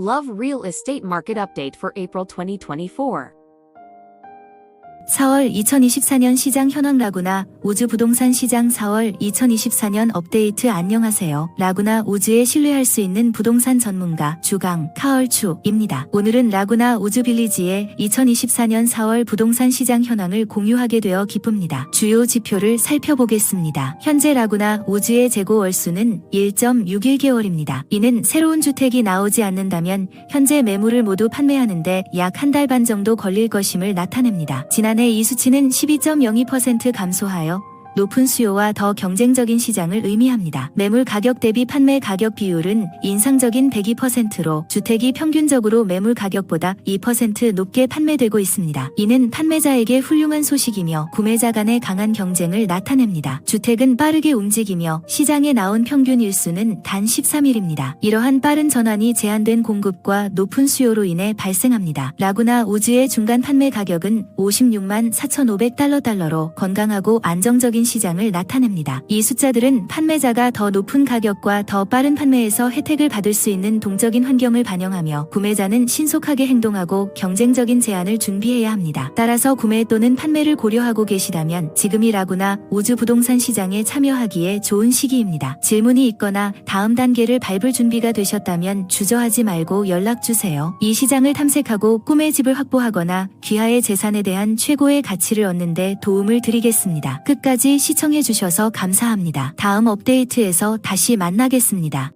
Love Real Estate Market Update for April 2024. 4월 2024년 시장 현황 라구나 우즈 부동산 시장 4월 2024년 업데이트 안녕하세요. 라구나 우즈에 신뢰할 수 있는 부동산 전문가 주강 카얼추입니다. 오늘은 라구나 우즈 빌리지의 2024년 4월 부동산 시장 현황을 공유하게 되어 기쁩니다. 주요 지표를 살펴보겠습니다. 현재 라구나 우즈의 재고 월수는 1.61개월입니다. 이는 새로운 주택이 나오지 않는다면 현재 매물을 모두 판매하는데 약 한 달 반 정도 걸릴 것임을 나타냅니다. 지난해 이 수치는 12.02% 감소하여 높은 수요와 더 경쟁적인 시장을 의미합니다. 매물 가격 대비 판매 가격 비율은 인상적인 102%로 주택이 평균적으로 매물 가격보다 2% 높게 판매되고 있습니다. 이는 판매자에게 훌륭한 소식이며 구매자 간의 강한 경쟁을 나타냅니다. 주택은 빠르게 움직이며 시장에 나온 평균 일수는 단 13일입니다. 이러한 빠른 전환이 제한된 공급과 높은 수요로 인해 발생합니다. 라구나 우즈의 중간 판매 가격은 56만 4,500달러 달러로 건강하고 안정적인 시장을 나타냅니다. 이 숫자들은 판매자가 더 높은 가격과 더 빠른 판매에서 혜택을 받을 수 있는 동적인 환경을 반영하며 구매자는 신속하게 행동하고 경쟁적인 제안을 준비해야 합니다. 따라서 구매 또는 판매를 고려하고 계시다면 지금이라구나 우주 부동산 시장에 참여하기에 좋은 시기입니다. 질문이 있거나 다음 단계를 밟을 준비가 되셨다면 주저하지 말고 연락 주세요. 이 시장을 탐색하고 꿈의 집을 확보하거나 귀하의 재산에 대한 최고의 가치를 얻는데 도움을 드리겠습니다. 끝까지 시청해 주셔서 감사합니다. 다음 업데이트에서 다시 만나겠습니다.